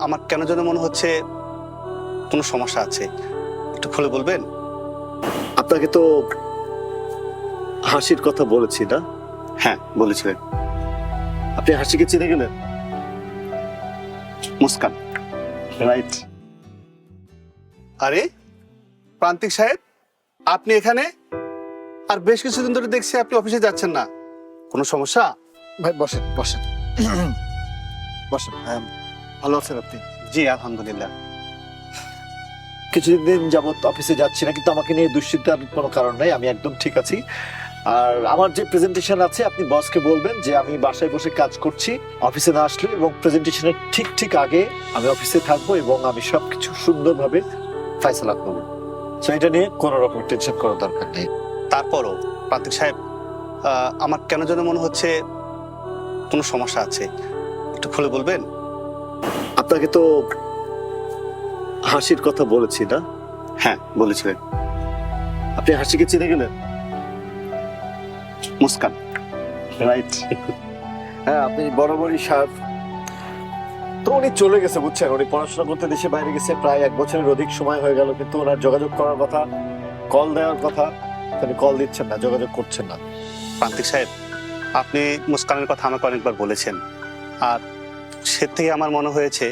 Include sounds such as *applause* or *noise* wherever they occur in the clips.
আমার কেন যেন মনে হচ্ছে কোনো সমস্যা আছে। একটু খুলে বলবেন? আপনাকে তো হাসির কথা বলেছি না? হ্যাঁ বলেছিলেন। আপনি হাসিকে চিনে গেলেন? মুস্কান। রাইট। আরে প্রান্তিক সাহেব আপনি এখানে? আর বেশ কিছুদিন ধরে দেখছি আপনি অফিসে যাচ্ছেন না। কোনো সমস্যা? ভাই বসেন বসেন। *clears throat* বসেন হ্যাঁ, ভালো আছেন আপনি? জি আলহামদুলিল্লাহ। কিছুদিন যাবত অফিসে যাচ্ছি না কিন্তু আমাকে নিয়ে দুশ্চিন্তার কোনো কারণ নেই আমি একদম ঠিক আছি। আর আমার যে প্রেজেন্টেশন আছে আপনি বসকে বলবেন যে আমি বাসায় বসে কাজ করছি অফিসে না আসলে এবং প্রেজেন্টেশনের ঠিক ঠিক আগে আমি অফিসে থাকব এবং আমি সবকিছু সুন্দরভাবে ফাইসলা করব। তো এটা নিয়ে কোনো রকম টেনশন করার দরকার নেই। তারপরও প্রান্তিক সাহেব আমার কেন যেন মনে হচ্ছে কোনো সমস্যা আছে। একটু খুলে বলবেন? আপনাকে তো হাসির কথা বলেছি না? হ্যাঁ বলেছিলেন। আপনি হাসিকে চিনে গেলেন? মুস্কান। রাইট। হ্যাঁ আপনি বরাবরই সার তো উনি চলে গেছে বুঝছেন? উনি পড়াশোনা করতে দেশে বাইরে গেছে প্রায় এক বছরের অধিক সময় হয়ে গেল কিন্তু ওনার যোগাযোগ করার কথা কল দেওয়ার কথা তিনি কল দিচ্ছেন না যোগাযোগ করছেন না। প্রান্তিক সাহেব আপনি মুস্কানের কথা আমাকে অনেকবার বলেছেন। আর সে থেকে আমার মনে হয়েছে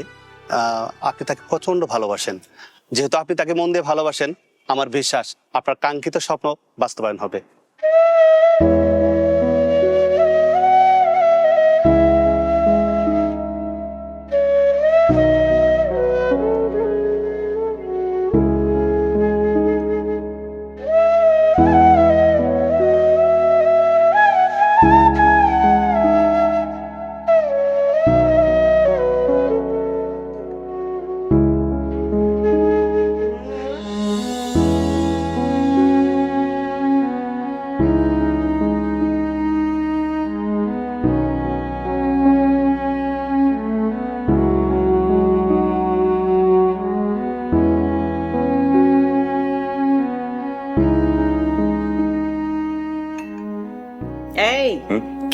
আপনি তাকে প্রচণ্ড ভালোবাসেন। যেহেতু আপনি তাকে মন দিয়ে ভালোবাসেন, আমার বিশ্বাস আপনার কাঙ্ক্ষিত স্বপ্ন বাস্তবায়ন হবে।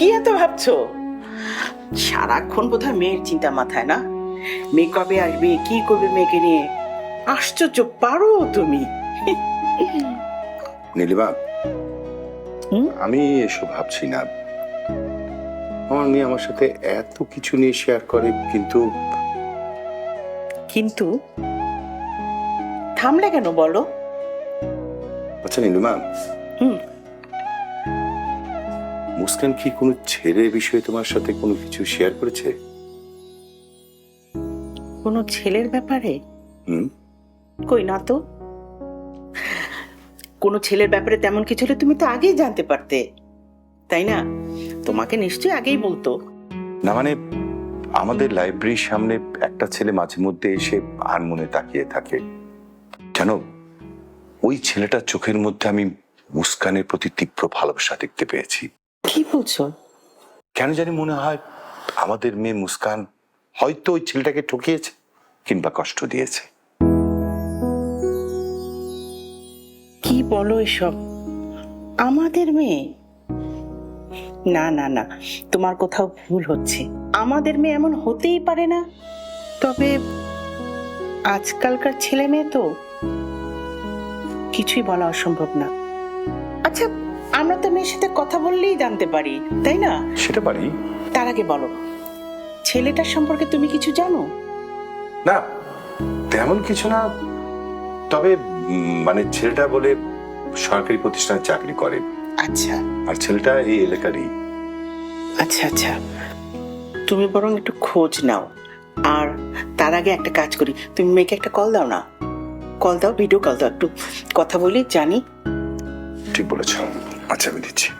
কি এত ভাবছ? সারাক্ষণ বোধহয় মেয়ের চিন্তা মাথায় না? মেয়ে কবে আসবে কি করবে মেয়েকে নিয়ে? আশ্চর্য পারো তুমি। নীলিমা আমি এসব ভাবছি না। আমার মেয়ে আমার সাথে এত কিছু নিয়ে শেয়ার করে কিন্তু কিন্তু থামলে কেন বলো? আচ্ছা নীলিমা। মুস্কান কি কোনো ছেলের বিষয়ে তোমার সাথে কোনো কিছু শেয়ার করেছে? কোনো ছেলের ব্যাপারে? হুম? কই না তো। কোনো ছেলের ব্যাপারে তেমন কিছু হলে তুমি তো আগেই জানতে পারতে। তাই না? তোমাকে নিশ্চয়ই আগেই বলতো। না মানে আমাদের লাইব্রেরির সামনে একটা ছেলে মাঝে মধ্যে এসে আনমনে তাকিয়ে থাকে। জানো ওই ছেলেটার চোখের মধ্যে আমি মুস্কানের প্রতি তীব্র ভালোবাসা দেখতে পেয়েছি। কি বলছো? কেন জানি মনে হয় আমাদের মেয়ে মুস্কান হয়তো ওই ছেলেটাকে ঠকিয়েছে কিংবা কষ্ট দিয়েছে। কি বলো এসব? আমাদের মেয়ে? না না না তোমার কোথাও ভুল হচ্ছে। আমাদের মেয়ে এমন হতেই পারে না। তবে আজকালকার ছেলে মেয়ে তো কিছুই বলা অসম্ভব না। আচ্ছা আমরা তো মেয়ের সাথে কথা বললেই জানতে পারি তাই না? সেটা পারি। তার আগে বলো ছেলেটার সম্পর্কে তুমি কিছু জানো? না তেমন কিছু না তবে মানে ছেলেটা বলে সরকারি প্রতিষ্ঠানে চাকরি করে। আচ্ছা। আর ছেলেটা এই এলাকারই। আচ্ছা আচ্ছা। তুমি বরং একটু খোঁজ নাও। আর তার আগে একটা কাজ করি। তুমি মেয়েকে একটা কল দাও না। কল দাও ভিডিও কল দাও একটু কথা বলি জানি। ঠিক বলেছ। 마찬가지지.